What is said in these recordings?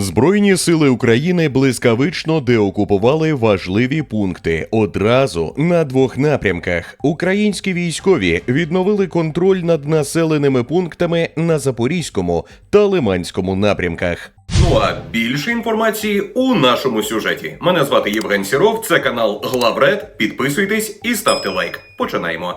Збройні сили України блискавично деокупували важливі пункти одразу на двох напрямках. Українські військові відновили контроль над населеними пунктами на Запорізькому та Лиманському напрямках. Ну а більше інформації у нашому сюжеті. Мене звати Євген Сіров, це канал Главред. Підписуйтесь і ставте лайк. Починаємо.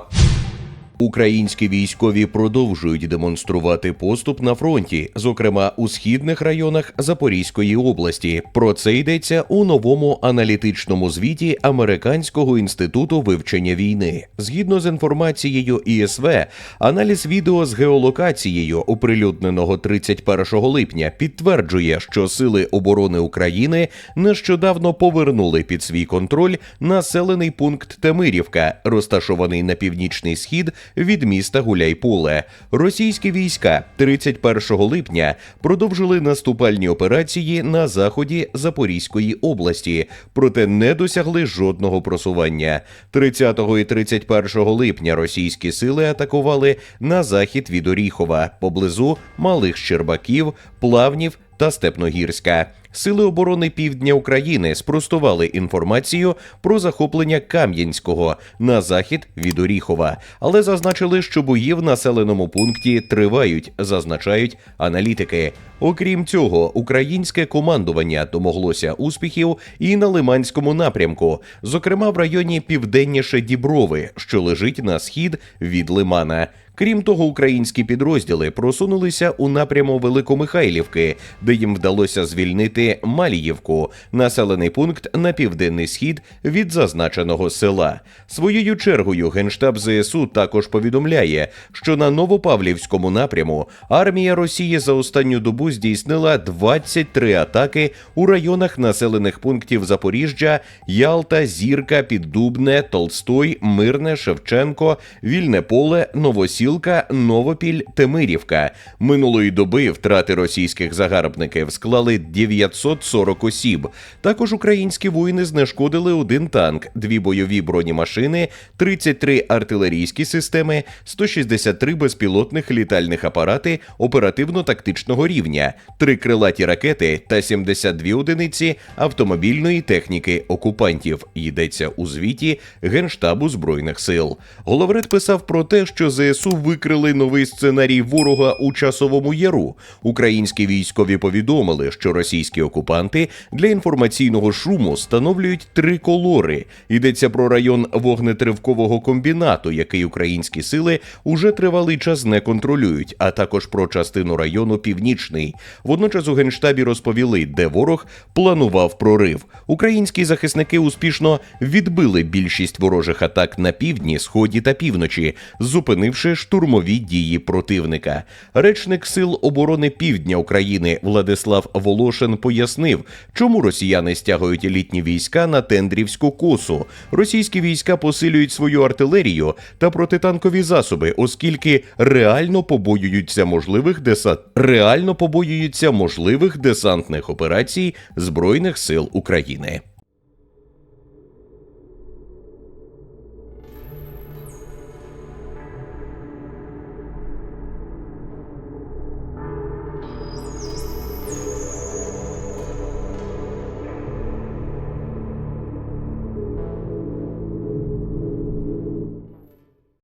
Українські військові продовжують демонструвати поступ на фронті, зокрема у східних районах Запорізької області. Про це йдеться у новому аналітичному звіті Американського інституту вивчення війни. Згідно з інформацією ІСВ, аналіз відео з геолокацією, оприлюдненого 31 липня, підтверджує, що сили оборони України нещодавно повернули під свій контроль населений пункт Темирівка, розташований на північний схід від міста Гуляйполе. Російські війська 31 липня продовжили наступальні операції на заході Запорізької області, проте не досягли жодного просування. 30 і 31 липня російські сили атакували на захід від Оріхова поблизу Малих Щербаків, Плавнів та Степногірська. Сили оборони Півдня України спростували інформацію про захоплення Кам'янського на захід від Оріхова, але зазначили, що бої в населеному пункті тривають, зазначають аналітики. Окрім цього, українське командування домоглося успіхів і на Лиманському напрямку, зокрема в районі південніше Діброви, що лежить на схід від Лимана. Крім того, українські підрозділи просунулися у напряму Великомихайлівки, де їм вдалося звільнити Маліївку, населений пункт на південний схід від зазначеного села. Своєю чергою генштаб ЗСУ також повідомляє, що на Новопавлівському напряму армія Росії за останню добу здійснила 23 атаки у районах населених пунктів Запоріжжя, Ялта, Зірка, Піддубне, Толстой, Мирне, Шевченко, Вільне Поле, Новосілка, Новопіль, Темирівка. Минулої доби втрати російських загарбників склали 940 осіб. Також українські воїни знешкодили один танк, дві бойові бронемашини, 33 артилерійські системи, 163 безпілотних літальних апарати оперативно-тактичного рівня, три крилаті ракети та 72 одиниці автомобільної техніки окупантів. Йдеться у звіті Генштабу збройних сил. Головред писав про те, що ЗСУ викрили новий сценарій ворога у часовому яру. Українські військові повідомили, що російські окупанти для інформаційного шуму встановлюють три колори. Йдеться про район вогнетривкового комбінату, який українські сили уже тривалий час не контролюють, а також про частину району Північний. Водночас у генштабі розповіли, де ворог планував прорив. Українські захисники успішно відбили більшість ворожих атак на півдні, сході та півночі, зупинивши штурмові дії противника. Речник сил оборони Півдня України Владислав Волошин пояснив, чому росіяни стягують елітні війська на тендрівську косу. Російські війська посилюють свою артилерію та протитанкові засоби, оскільки реально побоюються можливих десант... реально побоюються можливих десантних операцій збройних сил України.